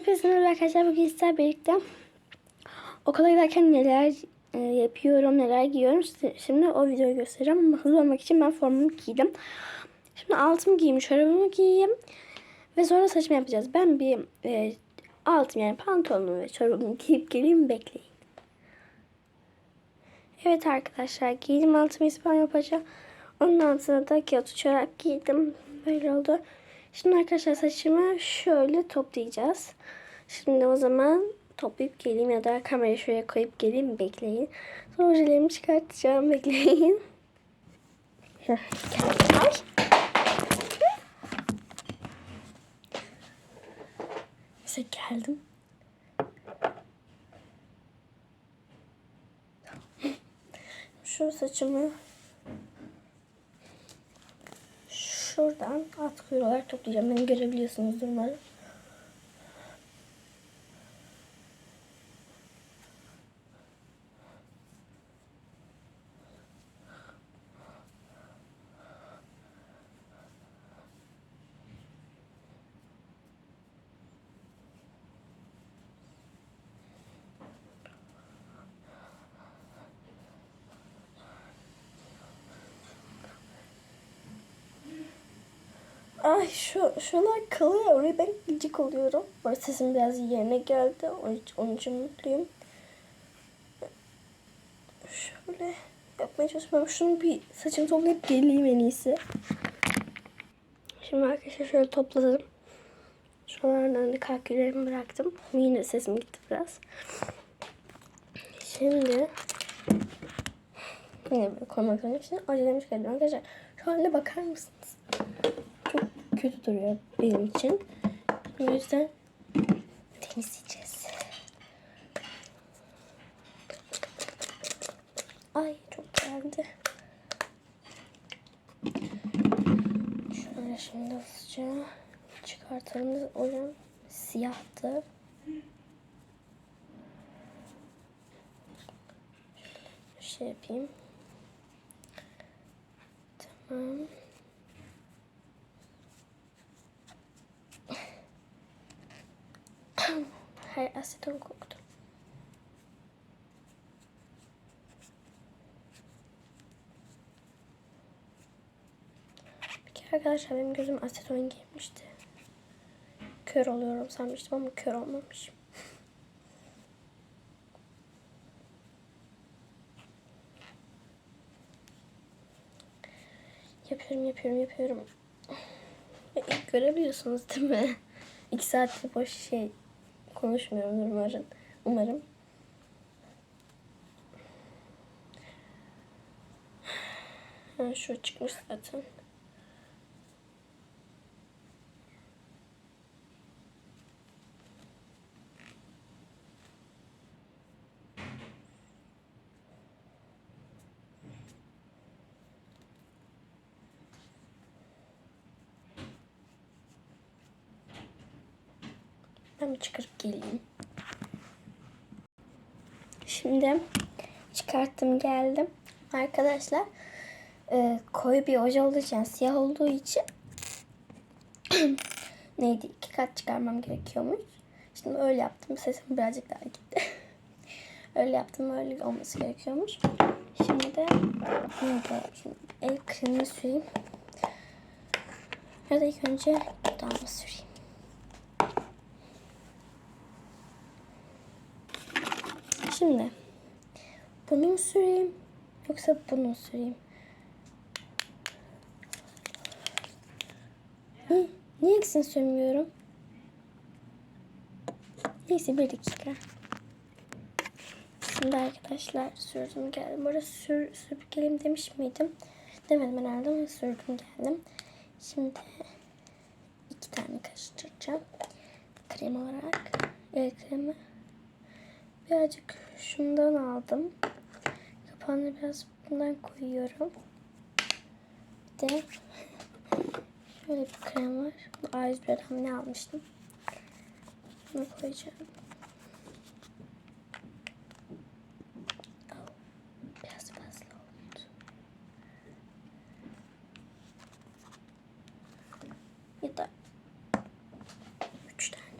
Hepinize merhaba arkadaşlar. Bugün sizlerle birlikte okula giderken neler e, yapıyorum, neler giyiyorum. Şimdi o videoyu göstereceğim. Hızlı olmak için ben formumu giydim. Şimdi altımı giyeyim, çorabımı giyeyim. Ve sonra saçımı yapacağız. Ben bir e, altım yani pantolonumu ve çorabımı giyip geleyim bekleyin. Evet arkadaşlar giydim altımı İspanyol paça. Onun altına da kağıt çorap giydim. Böyle oldu. Şimdi arkadaşlar saçımı şöyle toplayacağız. Şimdi o zaman toplayıp geleyim ya da kamerayı şuraya koyup geleyim bekleyin. Sonra ojelerimi çıkartacağım bekleyin. Ay. Neyse geldim. Şu saçımı şuradan at kuyruğu toplayacağım. Beni görebiliyorsunuz umarım. Ay şu şunlar kalıyor. Oraya ben gıcık oluyorum. Bu sesim biraz yerine geldi. Onun, için mutluyum. Şöyle yapmaya çalışıyorum. Şunu bir saçımı toplayıp geleyim en iyisi. Şimdi arkadaşlar şöyle topladım. Şuralardan da kalküllerimi bıraktım. Yine sesim gitti biraz. Şimdi yine koymak zorundayım. Şimdi acelemi çıkardım arkadaşlar. Şu haline bakar mısınız? Kötü duruyor benim için. O yüzden temizleyeceğiz. Ay çok geldi. Şöyle şimdi hızlıca çıkartalım. O yüzden siyahtı. Şöyle şey yapayım. Tamam. Hayır aseton koktu. Bir kere arkadaşlar benim gözüm aseton giymişti. Kör oluyorum sanmıştım ama kör olmamışım. Yapıyorum yapıyorum yapıyorum. Görebiliyorsunuz değil mi? İki saattir boş şey konuşmuyorum umarım. Umarım. Şu çıkmış zaten. Ben bir çıkarıp geleyim. Şimdi çıkarttım geldim. Arkadaşlar e, koyu bir oje olduğu için siyah olduğu için neydi iki kat çıkarmam gerekiyormuş. Şimdi öyle yaptım. Sesim birazcık daha gitti. öyle yaptım. Öyle olması gerekiyormuş. Şimdi de neydi? Şimdi el kremini süreyim. Ya da ilk önce dudağımı süreyim. Şimdi bunu mu süreyim yoksa bunu mu süreyim? Hı, niye ikisini sürmüyorum? Neyse bir dakika. Şimdi arkadaşlar sürdüm geldim. Burada sür, sürüp geleyim demiş miydim? Demedim herhalde ama sürdüm geldim. Şimdi iki tane karıştıracağım. Krem olarak. El kremi. Birazcık şundan aldım. Kapağını biraz bundan koyuyorum. Bir de şöyle bir krem var. Bu A101'den ne almıştım? Bunu koyacağım. Oh, Biraz fazla oldu. Ya da üç tane.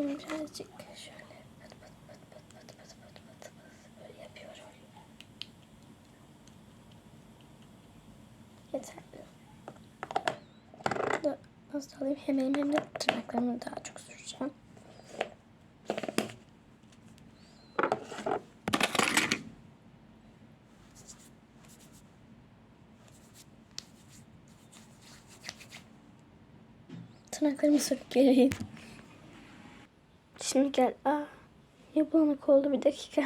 Şimdi birazcık şöyle pıt pıt pıt pıt pıt pıt pıt pıt pıt böyle yapıyorum. Yeterli. Da az da alayım. Hem elim hem de tırnaklarımı daha çok süreceğim. Tırnaklarımı sürüp geleyim. Şimdi gel. Aa, niye bulanık oldu bir dakika.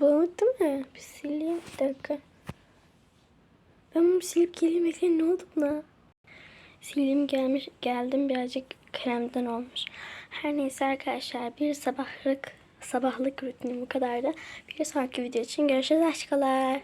Bulanık değil mi? Bir sileyim bir dakika. Ben bunu silip geleyim bekleyin ne oldu buna? Sileyim gelmiş geldim birazcık kremden olmuş. Her neyse arkadaşlar bir sabahlık sabahlık rutinim bu kadardı. Bir sonraki video için görüşürüz aşkalar.